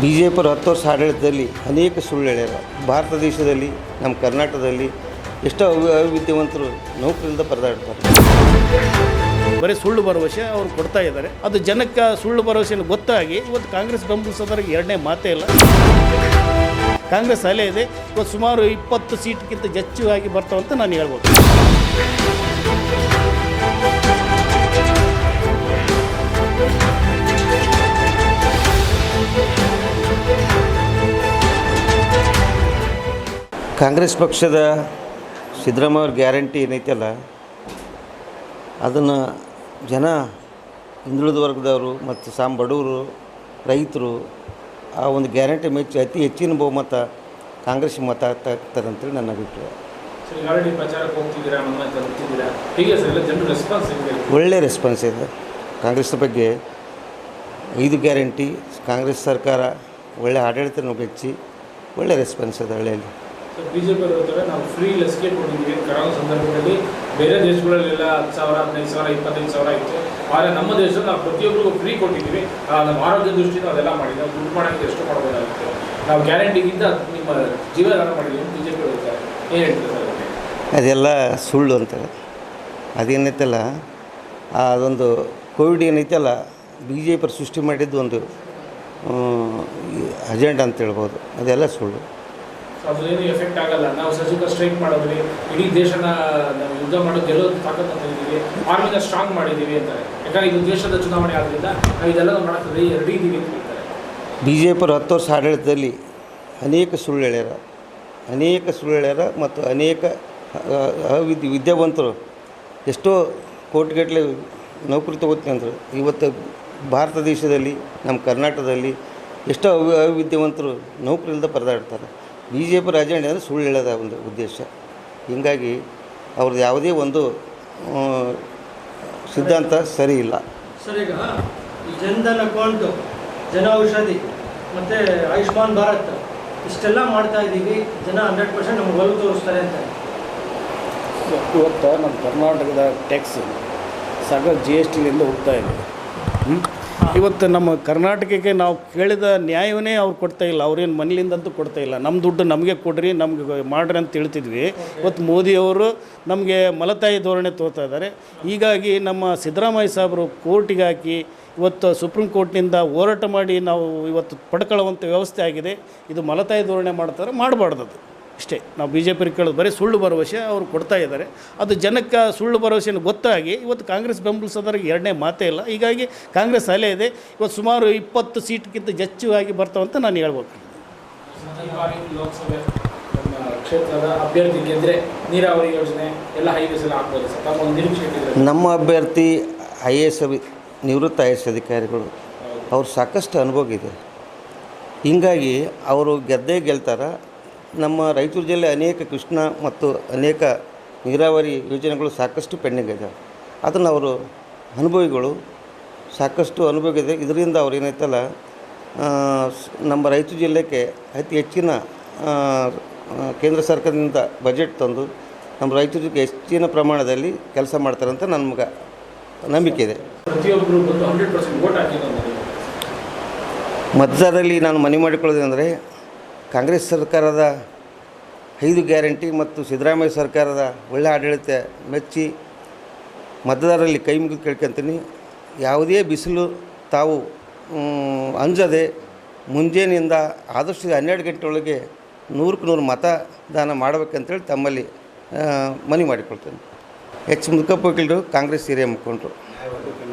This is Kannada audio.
ಬಿ ಜೆ ಪಿಯವರು ಹತ್ತು ವರ್ಷ ಆಡಳಿತದಲ್ಲಿ ಅನೇಕ ಸುಳ್ಳು ಭಾರತ ದೇಶದಲ್ಲಿ, ನಮ್ಮ ಕರ್ನಾಟಕದಲ್ಲಿ ಎಷ್ಟೋ ಅವಿ, ಅವಿದ್ಯಾವಂತರು ನೌಕರಿಯಿಂದ ಪರದಾಡ್ತಾರೆ. ಬರೀ ಸುಳ್ಳು ಭರವಸೆ ಅವ್ರು ಕೊಡ್ತಾ ಇದ್ದಾರೆ. ಅದು ಜನಕ್ಕೆ ಸುಳ್ಳು ಭರವಸೆಯನ್ನು ಗೊತ್ತಾಗಿ ಇವತ್ತು ಕಾಂಗ್ರೆಸ್ ಬೆಂಬಲಿಸೋದ್ರಿಗೆ ಎರಡನೇ ಮಾತೇ ಇಲ್ಲ. ಕಾಂಗ್ರೆಸ್ ಅಲೆ ಇದೆ. ಇವತ್ತು ಸುಮಾರು ಇಪ್ಪತ್ತು ಸೀಟ್ಗಿಂತ ಹೆಚ್ಚಾಗಿ ಬರ್ತಾವಂತ ನಾನು ಹೇಳ್ಬೋದು. ಕಾಂಗ್ರೆಸ್ ಪಕ್ಷದ ಸಿದ್ದರಾಮಯ್ಯ ಅವ್ರ ಗ್ಯಾರಂಟಿ ಏನೈತಲ್ಲ ಅದನ್ನು ಜನ ಹಿಂದುಳಿದ ವರ್ಗದವರು ಮತ್ತು ಸಾಮ್ ಬಡವರು ರೈತರು ಆ ಒಂದು ಗ್ಯಾರಂಟಿ ಮೆಚ್ಚಿ ಅತಿ ಹೆಚ್ಚಿನ ಬಹುಮತ ಕಾಂಗ್ರೆಸ್ ಮತ ಹಾಕ್ತಾರೆ ಅಂತೇಳಿ ನನ್ನ ಅಭಿಪ್ರಾಯ. ಒಳ್ಳೆ ರೆಸ್ಪಾನ್ಸ್ ಇದೆ. ಕಾಂಗ್ರೆಸ್ ಬಗ್ಗೆ ಐದು ಗ್ಯಾರಂಟಿ ಕಾಂಗ್ರೆಸ್ ಸರ್ಕಾರ ಒಳ್ಳೆ ಆಡಳಿತ ಮೆಚ್ಚಿ ಒಳ್ಳೆ ರೆಸ್ಪಾನ್ಸ್ ಇದೆ ಹಳ್ಳಿಯಲ್ಲಿ. ಸರ್ ಬಿ ಜೆ ಪಿ ಹೇಳ್ತಾರೆ, ನಾವು ಫ್ರೀ ಲಸಿಕೆ ಕೊಟ್ಟಿದ್ದೀವಿ ಕರೋನಾ ಸಂದರ್ಭದಲ್ಲಿ ಬೇರೆ ದೇಶಗಳಲ್ಲೆಲ್ಲ ಹತ್ತು ಸಾವಿರ, ಹದಿನೈದು ಸಾವಿರ, ಇಪ್ಪತ್ತೈದು ಸಾವಿರ ಇತ್ತು. ಆದರೆ ನಮ್ಮ ದೇಶದಲ್ಲಿ ನಾವು ಪ್ರತಿಯೊಬ್ಬರಿಗೂ ಫ್ರೀ ಕೊಟ್ಟಿದ್ದೀವಿ. ನಮ್ಮ ಆರೋಗ್ಯ ದೃಷ್ಟಿಯಿಂದ ಅದೆಲ್ಲ ಮಾಡಿದ್ವಿ ನಾವು ದುಡ್ಡು ಮಾಡೋಕ್ಕೆ ಎಷ್ಟು ಮಾಡ್ಬೋದಾಗುತ್ತೆ? ನಾವು ಗ್ಯಾರಂಟಿಗಿಂತ ನಿಮ್ಮ ಜೀವದಾನ ಮಾಡಿದ್ದೀವಿ ಬಿ ಜೆ ಪಿ ಹೇಳ್ತಾರೆ. ಏನು ಹೇಳ್ತಾರೆ ಅದೆಲ್ಲ ಸುಳ್ಳು ಅಂತಾರೆ. ಅದೇನೈತಲ್ಲ ಅದೊಂದು ಕೋವಿಡ್ ಏನೈತಲ್ಲ ಬಿ ಜೆ ಪಿ ಸೃಷ್ಟಿ ಮಾಡಿದ್ದು ಒಂದು ಅಜೆಂಡಾ ಅಂತ ಹೇಳ್ಬೋದು. ಅದೆಲ್ಲ ಸುಳ್ಳು. ಸೊ ಅದ್ರೇನು ಎಫೆಕ್ಟ್ ಆಗಲ್ಲ. ನಾವು ಸರ್ಜಿಕಲ್ ಸ್ಟ್ರೈಕ್ ಮಾಡೋದ್ರಿ, ಇಡೀ ದೇಶನ, ನಾವು ಯುದ್ಧ ಮಾಡೋ ಗೆಲ್ಲೋದು ತಾಕತ್ತು ತಂದಿದ್ದೀವಿ ಆರ್ಮಿನ ಸ್ಟ್ರಾಂಗ್ ಮಾಡಿದ್ದೀವಿ ಅಂತಾರೆ. ಯಾಕಂದ್ರೆ ಇದು ದೇಶದ ಚುನಾವಣೆ ಆದ್ರಿಂದ ನಾವು ಇದೆಲ್ಲ ಮಾಡೋಕ್ಕೆ ರೆಡಿ ಇದ್ದೀವಿ ಅಂತ ಹೇಳ್ತಾರೆ. ಬಿ ಜೆ ಪಿಯವರು ಹತ್ತು ವರ್ಷ ಆಡಳಿತದಲ್ಲಿ ಅನೇಕ ಸುಳ್ಳು ಹೇಳ್ಯಾರ. ಅನೇಕ ಸುಳ್ಳು ಹೇಳ್ಯಾರ ಮತ್ತು ಅನೇಕ ವಿದ್ಯಾವಂತರು ಎಷ್ಟೋ ಕೋಟಿಗಟ್ಟಲೆ ನೌಕರಿ ತಗೋತೀನಿ ಅಂದರು. ಇವತ್ತು ಭಾರತ ದೇಶದಲ್ಲಿ, ನಮ್ಮ ಕರ್ನಾಟಕದಲ್ಲಿ ಎಷ್ಟೋ ಅವಿ, ಅವಿದ್ಯಾವಂತರು ಇಲ್ಲದೆ ಪರದಾಡ್ತಾರೆ. ಬಿ ಜೆ ಪಿ ರಾಜಕಾರಣಿ ಅಂದರೆ ಸುಳ್ಳು ಹೇಳೋದ ಒಂದು ಉದ್ದೇಶ. ಹೀಗಾಗಿ ಅವ್ರದ್ದು ಯಾವುದೇ ಒಂದು ಸಿದ್ಧಾಂತ ಸರಿ ಇಲ್ಲ. ಸರ್ ಈಗ ಜನ್ಧನ್ ಅಕೌಂಟು ಜನ ಔಷಧಿ ಮತ್ತು ಆಯುಷ್ಮಾನ್ ಭಾರತ್ ಇಷ್ಟೆಲ್ಲ ಮಾಡ್ತಾ ಇದ್ದೀವಿ ಜನ ಹಂಡ್ರೆಡ್ ಪರ್ಸೆಂಟ್ ನಮ್ಗೆ ಒಲವು ತೋರಿಸ್ತಾರೆ ಅಂತ. ಇವತ್ತು ನಮ್ಮ ಕರ್ನಾಟಕದ ಟ್ಯಾಕ್ಸ್ ಸಗ ಜಿ ಎಸ್ ಟಿಯಿಂದ ಹೋಗ್ತಾ ಇದೆ? ಇವತ್ತು ನಮ್ಮ ಕರ್ನಾಟಕಕ್ಕೆ ನಾವು ಕೇಳಿದ ನ್ಯಾಯವನ್ನೇ ಅವ್ರು ಕೊಡ್ತಾ ಇಲ್ಲ. ಅವ್ರೇನು ಮನೇಲಿಂದಂತೂ ಕೊಡ್ತಾ ಇಲ್ಲ. ನಮ್ಮ ದುಡ್ಡು ನಮಗೆ ಕೊಡ್ರಿ, ನಮ್ಗೆ ಮಾಡ್ರಿ ಅಂತ ಹೇಳ್ತಿದ್ವಿ ಇವತ್ತು ಮೋದಿಯವರು ನಮಗೆ ಮಲತಾಯಿ ಧೋರಣೆ ತೋರ್ತಾ ಇದ್ದಾರೆ. ಹೀಗಾಗಿ ನಮ್ಮ ಸಿದ್ದರಾಮಯ್ಯ ಸಾಹೇಬರು ಕೋರ್ಟಿಗೆ ಹಾಕಿ ಇವತ್ತು ಸುಪ್ರೀಂ ಕೋರ್ಟ್ನಿಂದ ಹೋರಾಟ ಮಾಡಿ ನಾವು ಇವತ್ತು ಪಡ್ಕೊಳ್ಳುವಂಥ ವ್ಯವಸ್ಥೆ ಆಗಿದೆ. ಇದು ಮಲತಾಯಿ ಧೋರಣೆ ಮಾಡ್ತಾರೆ ಮಾಡಬಾರ್ದು ಅದು ಇಷ್ಟೇ ನಾವು ಬಿ ಜೆ ಪಿ ಕೇಳೋದು ಬರೀ ಸುಳ್ಳು ಭರವಸೆ ಅವರು ಕೊಡ್ತಾ ಇದ್ದಾರೆ. ಅದು ಜನಕ್ಕೆ ಸುಳ್ಳು ಭರವಸೆಯನ್ನು ಗೊತ್ತಾಗಿ ಇವತ್ತು ಕಾಂಗ್ರೆಸ್ ಬೆಂಬಲಿಸೋದ್ರಿಗೆ ಎರಡನೇ ಮಾತೇ ಇಲ್ಲ. ಹೀಗಾಗಿ ಕಾಂಗ್ರೆಸ್ ಅಲೆ ಇದೆ. ಇವತ್ತು ಸುಮಾರು ಇಪ್ಪತ್ತು ಸೀಟ್ಗಿಂತ ಹೆಚ್ಚಾಗಿ ಬರ್ತಾವಂತ ನಾನು ಹೇಳ್ಬೇಕು ನಮ್ಮ ಅಭ್ಯರ್ಥಿ ಐ ಎ ಎಸ್ ನಿವೃತ್ತ ಐ ಎಸ್ ಅಧಿಕಾರಿಗಳು, ಅವ್ರು ಸಾಕಷ್ಟು ಅನುಭವ ಇದೆ. ಹೀಗಾಗಿ ಅವರು ಗೆದ್ದೇ ಗೆಲ್ತಾರೆ. ನಮ್ಮ ರಾಯಚೂರು ಜಿಲ್ಲೆ ಅನೇಕ ಕೃಷ್ಣ ಮತ್ತು ಅನೇಕ ನೀರಾವರಿ ಯೋಜನೆಗಳು ಸಾಕಷ್ಟು ಪೆಂಡಿಂಗ್ ಇದೆ. ಅದನ್ನು ಅವರು ಅನುಭವಿಗಳು ಸಾಕಷ್ಟು ಅನುಭವ ಇದೆ. ಇದರಿಂದ ಅವ್ರು ಏನೈತಲ್ಲ ನಮ್ಮ ರಾಯಚೂರು ಜಿಲ್ಲೆಗೆ ಅತಿ ಹೆಚ್ಚಿನ ಕೇಂದ್ರ ಸರ್ಕಾರದಿಂದ ಬಜೆಟ್ ತಂದು ನಮ್ಮ ರಾಯಚೂರಿಗೆ ಹೆಚ್ಚಿನ ಪ್ರಮಾಣದಲ್ಲಿ ಕೆಲಸ ಮಾಡ್ತಾರೆ ಅಂತ ನಮ್ಗೆ ನಂಬಿಕೆ ಇದೆ. ಮತದಾರರಲ್ಲಿ ನಾನು ಮನವಿ ಮಾಡಿಕೊಳ್ಳೋದಂದರೆ ಕಾಂಗ್ರೆಸ್ ಸರ್ಕಾರದ ಐದು ಗ್ಯಾರಂಟಿ ಮತ್ತು ಸಿದ್ದರಾಮಯ್ಯ ಸರ್ಕಾರದ ಒಳ್ಳೆ ಆಡಳಿತ ಮೆಚ್ಚಿ ಮತದಾರರಲ್ಲಿ ಕೈ ಮುಗಿದು ಕೇಳ್ಕೊತೀನಿ. ಯಾವುದೇ ಬಿಸಿಲು ತಾವು ಅಂಜದೆ ಮುಂಜಾನೆಯಿಂದ ಆದಷ್ಟು ಹನ್ನೆರಡು ಗಂಟೆ ಒಳಗೆ ನೂರಕ್ಕೆ ನೂರು ಮತದಾನ ಮಾಡಬೇಕಂತೇಳಿ ತಮ್ಮಲ್ಲಿ ಮನವಿ ಮಾಡಿಕೊಳ್ತೇನೆ. ಎಚ್. ಮುದುಕಪ್ಪ ಕಾಂಗ್ರೆಸ್ ಹಿರಿಯ ಮುಖಂಡರು.